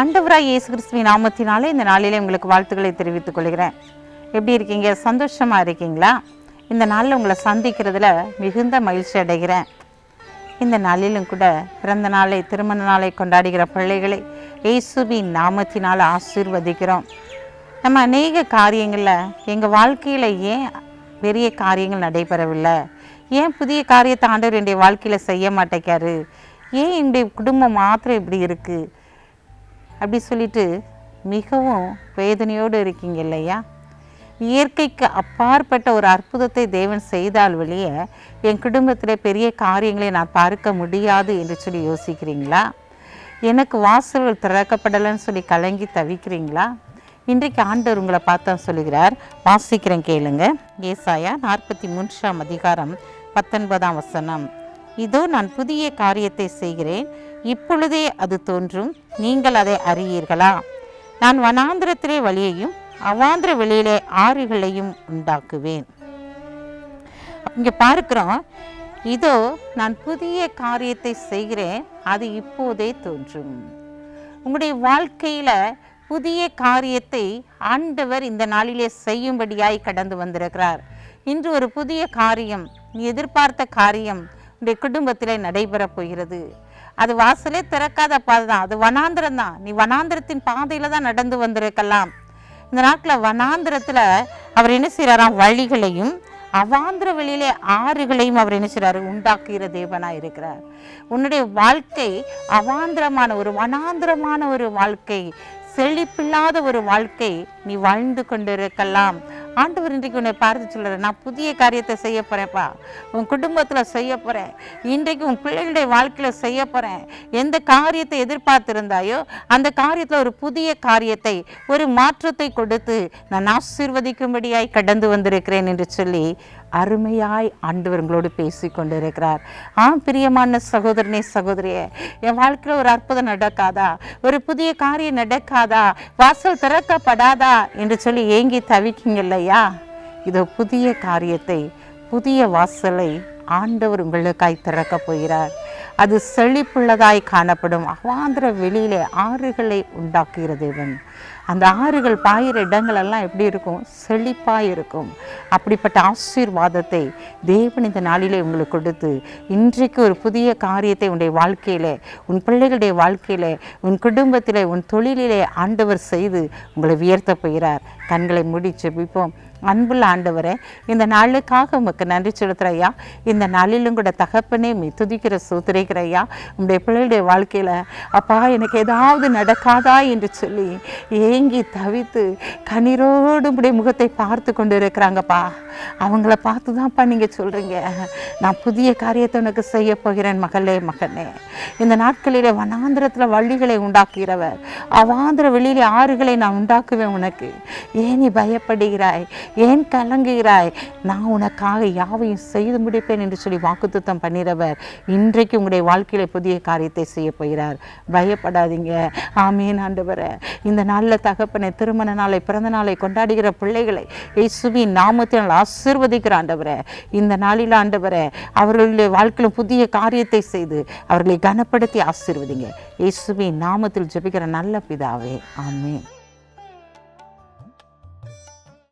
அண்டவராய் இயேசு கிறிஸ்துவின் நாமத்தினாலே இந்த நாளிலே உங்களுக்கு வாழ்த்துக்களை தெரிவித்துக் கொள்கிறேன். எப்படி இருக்கீங்க? சந்தோஷமாக இருக்கீங்களா? இந்த நாளில் உங்களை சந்திக்கிறதுல மிகுந்த மகிழ்ச்சி அடைகிறேன். இந்த நாளிலும் கூட பிறந்த நாளை திருமண நாளை கொண்டாடுகிற பிள்ளைகளை இயேசுவின் நாமத்தினால் ஆசீர்வதிக்கிறோம். நம்ம அநேக காரியங்களில் எங்கள் வாழ்க்கையில் ஏன் பெரிய காரியங்கள் நடைபெறவில்லை? ஏன் புதிய காரியத்தை ஆண்டவர் என்னுடைய வாழ்க்கையில் செய்ய மாட்டேக்காரு? ஏன் என்னுடைய குடும்பம் மாத்திரம் இப்படி இருக்குது அப்படி சொல்லிட்டு மிகவும் வேதனையோடு இருக்கீங்க இல்லையா? இயற்கைக்கு அப்பாற்பட்ட ஒரு அற்புதத்தை தேவன் செய்தால் வெளியே என் குடும்பத்தில் பெரிய காரியங்களை நான் பார்க்க முடியாது என்று சொல்லி யோசிக்கிறீங்களா? எனக்கு வாசல்கள் திறக்கப்படலைன்னு சொல்லி கலங்கி தவிக்கிறீங்களா? இன்றைக்கு ஆண்டவர் உங்களை பார்த்தா சொல்லுகிறார். வாசிக்கிறேன் கேளுங்க. ஏசாயா நாற்பத்தி மூன்றாம் அதிகாரம் பத்தொன்பதாம் வசனம். இதோ நான் புதிய காரியத்தை செய்கிறேன். இப்பொழுதே அது தோன்றும். நீங்கள் அதை அறியீர்களா? நான் வனாந்திரத்திலே வழியையும் அவாந்திர வெளியிலே ஆறுகளையும் உண்டாக்குவேன். இங்கே பார்க்கிறோம். இதோ நான் புதிய காரியத்தை செய்கிறேன். அது இப்போதே தோன்றும். உங்களுடைய வாழ்க்கையில் புதிய காரியத்தை ஆண்டவர் இந்த நாளிலே செய்யும்படியாய் கடந்து வந்திருக்கிறார். இன்று ஒரு புதிய காரியம் நீ எதிர்பார்த்த காரியம் உன்னுடைய குடும்பத்தில் நடைபெறப் போகிறது. அது வாசலே திறக்காத பாதை தான். அது வனாந்திரம் தான். நீ வனாந்திரத்தின் பாதையில் தான் நடந்து வந்திருக்கலாம். இந்த நாட்டில் வனாந்திரத்தில் அவர் என்ன செய்கிறாராம் வழிகளையும் அவாந்திர வெளியிலே ஆறுகளையும் அவர் என்ன செய்கிறாரு உண்டாக்குகிற தேவனாக இருக்கிறார். உன்னுடைய வாழ்க்கை அவாந்திரமான ஒரு வனாந்திரமான ஒரு வாழ்க்கை செழிப்பில்லாத ஒரு வாழ்க்கை நீ வாழ்ந்து கொண்டிருக்கலாம். ஆண்டவர் இன்றைக்கு உன்னை பார்த்து சொல்கிற நான் புதிய காரியத்தை செய்ய போகிறேன்ப்பா உன் குடும்பத்தில் செய்ய போகிறேன் இன்றைக்கு உன் பிள்ளைகளுடைய வாழ்க்கையில் செய்ய போகிறேன் எந்த காரியத்தை எதிர்பார்த்திருந்தாயோ அந்த காரியத்தில் ஒரு புதிய காரியத்தை ஒரு மாற்றத்தை கொடுத்து நான் ஆசீர்வதிக்கும்படியாய் கடந்து வந்திருக்கிறேன் என்று சொல்லி அருமையாய் ஆண்டவர் உங்களோடு பேசி கொண்டிருக்கிறார். ஆம் பிரியமான சகோதரனே சகோதரியே என் வாழ்க்கையில் ஒரு அற்புதம் நடக்காதா? ஒரு புதிய காரியம் நடக்காதா? வாசல் திறக்கப்படாதா? என்று சொல்லி ஏங்கி தவிக்கிங்க இல்லையா இதோ புதிய காரியத்தை புதிய வாசலை ஆண்டவர் உங்களுக்காய் திறக்கப் போகிறார். அது செழிப்புள்ளதாய் காணப்படும். அவாந்திர வெளியிலே ஆறுகளை உண்டாக்குகிற தேவன். அந்த ஆறுகள் பாயிற இடங்களெல்லாம் எப்படி இருக்கும்? செழிப்பாக இருக்கும். அப்படிப்பட்ட ஆசீர்வாதத்தை தேவன் இந்த நாளிலே உங்களுக்கு கொடுத்து இன்றைக்கு ஒரு புதிய காரியத்தை உன்னுடைய வாழ்க்கையிலே உன் பிள்ளைகளுடைய வாழ்க்கையிலே உன் குடும்பத்திலே உன் தொழிலிலே ஆண்டவர் செய்து உங்களை உயர்த்த போகிறார். கண்களை மூடி பிப்போம் அன்புள்ள ஆண்டவரே இந்த நாளுக்காக உமக்கு நன்றி செலுத்துறையா இந்த நாளிலும் கூட தகப்பனே மீ துதிக்கிற சூத்திரைக்கிறையா உங்களுடைய பிள்ளைகளுடைய வாழ்க்கையில் அப்பா எனக்கு ஏதாவது நடக்காதா என்று சொல்லி ஏங்கி தவித்து கண்ணீரோடு உடைய முகத்தை பார்த்து கொண்டு இருக்கிறாங்கப்பா அவங்கள பார்த்து தான்ப்பா நீங்கள் சொல்கிறீங்க நான் புதிய காரியத்தை உனக்கு செய்ய போகிறேன் மகளே மகனே. இந்த நாட்களிலே வனாந்திரத்தில் வழிகளை உண்டாக்குகிறவர். அவாந்திர வெளியிலே ஆறுகளை நான் உண்டாக்குவேன் உனக்கு. ஏன் நீ பயப்படுகிறாய்? ஏன் கலங்குகிறாய்? நான் உனக்காக யாவையும் செய்து முடிப்பேன் என்று சொல்லி வாக்குத்தத்தம் பண்ணிறவர் இன்றைக்கு உங்களுடைய வாழ்க்கையில புதிய காரியத்தை செய்ய போகிறார். பயப்படாதீங்க. ஆமீன் ஆண்டவரே. இந்த நாளில் தகப்பனை திருமண நாளை பிறந்த நாளை கொண்டாடுகிற பிள்ளைகளை இயேசுவின் நாமத்தினால் ஆசீர்வதிக்கிற ஆண்டவரே. இந்த நாளில் ஆண்டவரே அவர்களுடைய வாழ்க்கையில் புதிய காரியத்தை செய்து அவர்களை கனப்படுத்தி ஆசீர்வதிங்க. இயேசுவின் நாமத்தில் ஜெபிக்கிற நல்ல பிதாவே. ஆமீன்.